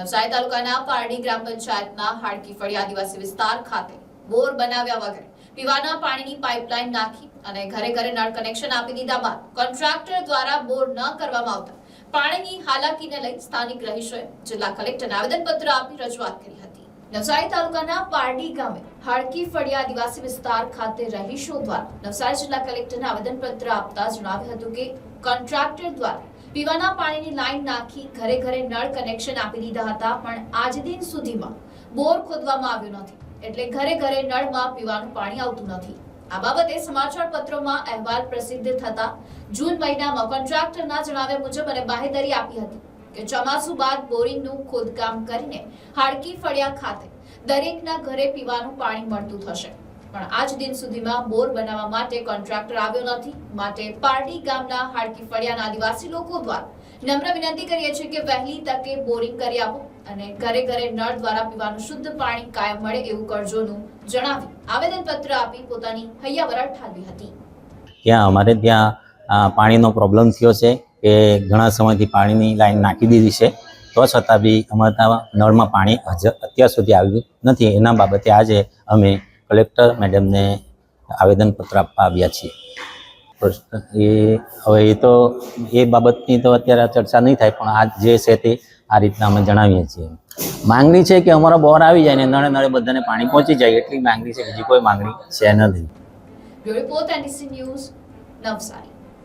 નવસારી તાલુકાના પારડી ગ્રામ પંચાયતના હાડકી આદિવાસી વિસ્તાર ખાતે બોર બનાવ્યા વગર પીવાના પાણીની પાઇપલાઇન નાખી અને ઘરે ઘરે નળ કનેક્શન આપી દીધા બાદ કોન્ટ્રાક્ટર દ્વારા બોર ન કરવામાં આવતા પાણીની હાલાકીને લઈ સ્થાનિક રહીશોએ જિલ્લા કલેક્ટરને આવેદનપત્ર આપી રજૂઆત કરી હતી. નવસારી તાલુકાના પારડી ગામે હાડકી ફળિયા આદિવાસી વિસ્તાર ખાતે રહીશો દ્વારા નવસારી જિલ્લા કલેક્ટરને આવેદનપત્ર આપતા જણાવ્યું હતું કે કોન્ટ્રાક્ટર દ્વારા પીવાના પાણીની લાઈન નાખી ઘરે ઘરે નળ કનેક્શન આપી દીધા હતા, પણ આજ દિન સુધીમાં બોર ખોદવામાં આવ્યો નથી. એટલે ઘરે ઘરે નળમાં પીવાનું પાણી આવતું નથી. આ બાબતે સમાચાર પત્રોમાં અહેવાલ પ્રસિદ્ધ થતા જૂન મહિનામાં કોન્ટ્રાક્ટરના જણાવ્યા મુજબ અને બાહેધરી આપી હતી કે ચોમાસુ બાદ બોરિંગનું ખોદકામ કરીને હાડકી ફળિયા ખાતે દરેકના ઘરે પીવાનું પાણી મળતું થશે. પણ આજ દિન સુધીમાં બોર બનાવવા માટે કોન્ટ્રાક્ટર આવ્યો નથી. માટે પારડી ગામના હાડકી ફળિયાના આદિવાસી લોકો દ્વારા નમ્ર વિનંતી કરીએ છીએ કે વહેલી તકે બોરિંગ કરી આપો અને ઘરે ઘરે નળ દ્વારા પીવાનું શુદ્ધ પાણી કાયમ મળે એવું કરજોનું જણાવી આવેદનપત્ર આપી પોતાની હૈયાવરા ઠાલવી હતી. ત્યાં અમારે ત્યાં પાણીનો પ્રોબ્લેમ થયો છે કે ઘણા સમયથી પાણીની લાઈન નાખી દીધી છે. તો છતાં બી અમારે નળમાં પાણી અત્યાર સુધી આવ્યું નથી. એના બાબતે આજે અમે કલેક્ટર મેડમને આવેદનપત્ર આપવા આવ્યા છીએ. એ, હવે એ તો, એ બાબતની તો અત્યારે ચર્ચા નહીં થાય, પણ આ જે છે તે આ રીતના અમે જણાવીએ છીએ. માંગણી છે કે અમારો બોર આવી જાય ને નળે નળે બધાને પાણી પહોંચી જાય, એટલી માંગણી છે, બીજી કોઈ માંગણી છે નથી. નવસારી